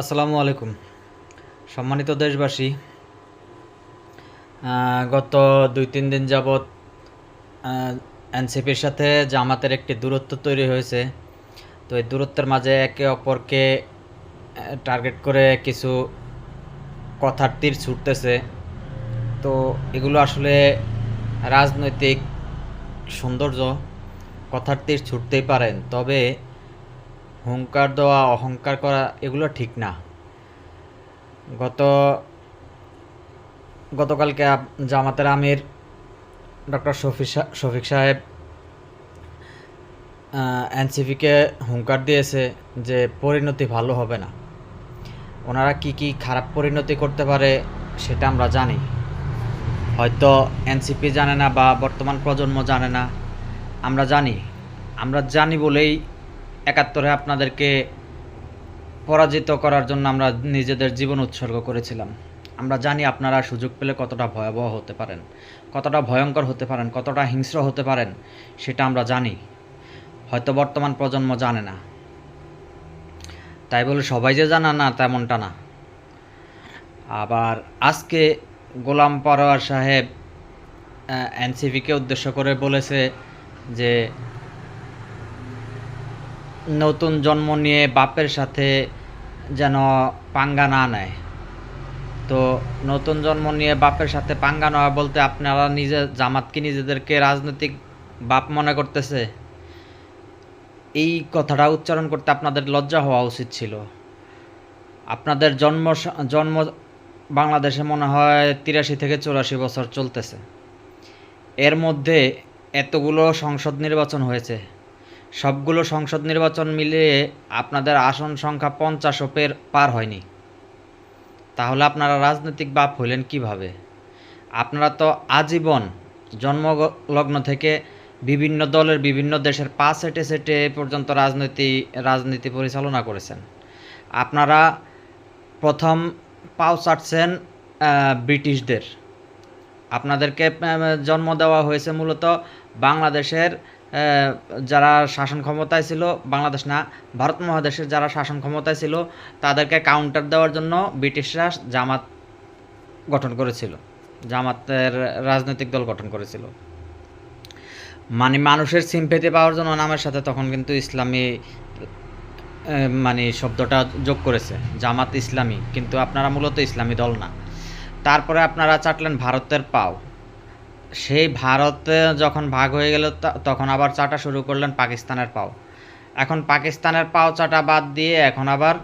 আসসালামু আলাইকুম। সম্মানিত দেশবাসী গত দুই তিন দিন যাবৎ এনসিপির সাথে জামাতের একটি দূরত্ব তৈরি হয়েছে। তো এই দূরত্বের মাঝে একে অপরকে টার্গেট করে কিছু কথার তীর ছুটতেছে। তো এগুলো আসলে রাজনৈতিক সৌন্দর্য কথার তীর ছুটতেই পারেন। তবে হুঙ্কার দেওয়া, অহংকার করা, এগুলো ঠিক না। গত, গতকালকে জামাতের আমির ডক্টর শফি সা- শফিক সাহেব এনসিপিকে হুঙ্কার দিয়েছে যে পরিণতি ভালো হবে না। ওনারা কি কি খারাপ পরিণতি করতে পারে সেটা আমরা জানি। হয়তো এনসিপি জানে না বা বর্তমান প্রজন্ম জানে না। আমরা জানি। আমরা জানি বলেই একাত্তরে আপনাদেরকে পরাজিত করার জন্য আমরা নিজেদের জীবন উৎসর্গ করেছিলাম। আমরা জানি আপনারা সুযোগ পেলে কতটা ভয়াবহ হতে পারেন, কতটা ভয়ঙ্কর হতে পারেন, কতটা হিংস্র হতে পারেন, সেটা আমরা জানি। হয়তো বর্তমান প্রজন্ম জানে না। তাই বলে সবাই যে জানা না, তেমনটা না। আবার আজকে গোলাম পারোয়ার সাহেব এনসিপিকে উদ্দেশ্য করে বলেছে যে নতুন জন্ম নিয়ে বাপের সাথে যেন পাঙ্গা না নেয়। তো নতুন জন্ম নিয়ে বাপের সাথে পাঙ্গা নেওয়া বলতে আপনারা নিজে, জামাত কি নিজেদেরকে রাজনৈতিক বাপ মনে করতেছে? এই কথাটা উচ্চারণ করতে আপনাদের লজ্জা হওয়া উচিত ছিল। আপনাদের জন্ম জন্ম বাংলাদেশে মনে হয় তিরাশি থেকে চুরাশি বছর চলতেছে। এর মধ্যে এতগুলো সংসদ নির্বাচন হয়েছে। সবগুলো সংসদ নির্বাচন মিলিয়ে আপনাদের আসন সংখ্যা পঞ্চাশও পের পার হয়নি। তাহলে আপনারা রাজনৈতিক বাপ হইলেন কীভাবে? আপনারা তো আজীবন জন্মলগ্ন থেকে বিভিন্ন দলের বিভিন্ন দেশের পা সেটে সেটে পর্যন্ত রাজনীতি রাজনীতি পরিচালনা করেছেন। আপনারা প্রথম পাও চাটছেন ব্রিটিশদের। আপনাদেরকে জন্ম দেওয়া হয়েছে মূলত বাংলাদেশের যারা শাসন ক্ষমতায় ছিল, বাংলাদেশ না, ভারত মহাদেশের যারা শাসন ক্ষমতায় ছিল, তাদেরকে কাউন্টার দেওয়ার জন্য ব্রিটিশরা জামাত গঠন করেছিল। জামাতের রাজনৈতিক দল গঠন করেছিল। মানে মানুষের সিম্পেতি পাওয়ার জন্য নামের সাথে তখন কিন্তু ইসলামী মানে শব্দটা যোগ করেছে। জামাত ইসলামী, কিন্তু আপনারা মূলত ইসলামী দল না। তারপরে আপনারা চাটলেন ভারতের পাও। সেই ভারতে যখন ভাগ হয়ে গেল তখন আবার চাটা শুরু করলেন পাকিস্তানের পাও। এখন পাকিস্তানের পাও চাটা বাদ দিয়ে এখন আবার